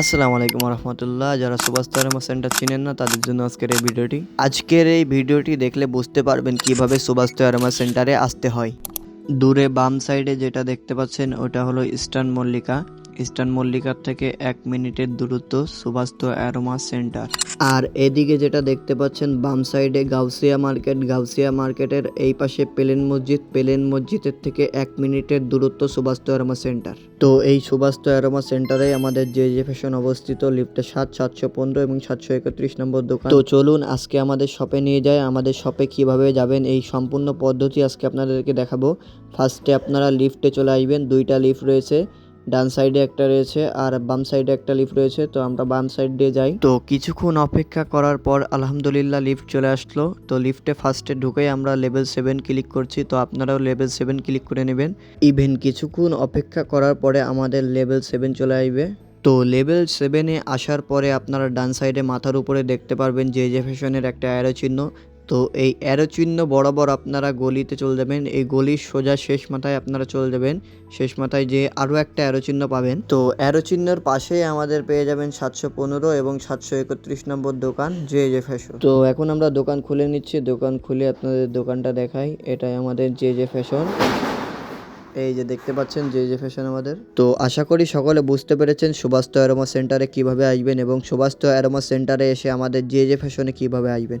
আসসালামু আলাইকুম রহমতুল্লাহ যারা সুভাষ তারমা সেন্টার চিনেন না, তাদের জন্য আজকের এই ভিডিওটি। আজকের এই ভিডিওটি দেখলে বুঝতে পারবেন কীভাবে সুভাষ তারমা সেন্টারে আসতে হয়। দূরে বাম সাইডে যেটা দেখতে পাচ্ছেন, ওটা হলো ইস্টার্ন মল্লিকা। ইস্টার্ন মল্লিকার থেকে এক মিনিটের দূরত্ব সুভাষ অ্যারোমা সেন্টার। আর এদিকে যেটা দেখতে পাচ্ছেন, বাম সাইডে গাউসিয়া মার্কেট। গাউসিয়া মার্কেটের এই পাশে পেলেন মসজিদ। পেলেন মসজিদের থেকে এক মিনিটের দূরত্ব সুভাষ অ্যারোমা সেন্টার। তো এই সুভাষ অ্যারোমা সেন্টারে আমাদের যে যে ফ্যাশন অবস্থিত, লিফটে সাত, সাতশো পনেরো এবং সাতশো একত্রিশ নম্বর দোকান। তো চলুন আজকে আমাদের শপে নিয়ে যায় আমাদের শপে কীভাবে যাবেন, এই সম্পূর্ণ পদ্ধতি আজকে আপনাদেরকে দেখাবো। ফার্স্টে আপনারা লিফটে চলে আসবেন। দুইটা লিফট রয়েছে। ডান সাইডে একটা রয়েছে আর বাম সাইডে একটা লিফট রয়েছে, তো আমরা বাম সাইড দিয়ে যাই। তো কিছুক্ষণ অপেক্ষা করার পর আলহামদুলিল্লাহ লিফট চলে আসলো। তো লিফটে ফার্স্টে ঢুকেই আমরা লেভেল সেভেন ক্লিক করছি, তো আপনারাও লেভেল সেভেন ক্লিক করে নেবেন। ইভেন কিছুক্ষণ অপেক্ষা করার পরে আমাদের লেভেল সেভেন চলে আসবে। তো লেভেল সেভেনে আসার পরে আপনারা ডান সাইডে মাথার উপরে দেখতে পারবেন যে যে ফ্যাশনের একটা অ্যারো চিহ্ন তো এই অ্যারো চিহ্ন বরাবর আপনারা গলিতে চলে যাবেন। এই গলির সোজা শেষ মাথায় আপনারা চলে যাবেন। শেষ মাথায় যে আরও একটা অ্যারো চিহ্ন পাবেন। তো অ্যারো চিহ্নর পাশেই আমাদের পেয়ে যাবেন সাতশো পনেরো এবং সাতশো একত্রিশ নম্বর দোকান যে যে ফ্যাশন তো এখন আমরা দোকান খুলে নিচ্ছি। দোকান খুলে আপনাদের দোকানটা দেখাই। এটাই আমাদের যে যে ফ্যাশন এই যে দেখতে পাচ্ছেন যে যে ফ্যাশন আমাদের। তো আশা করি সকলে বুঝতে পেরেছেন সুভাষ অ্যারোমা সেন্টারে কীভাবে আসবেন এবং সুভাষ অ্যারোমা সেন্টারে এসে আমাদের যে যে ফ্যাশনে কীভাবে আসবেন।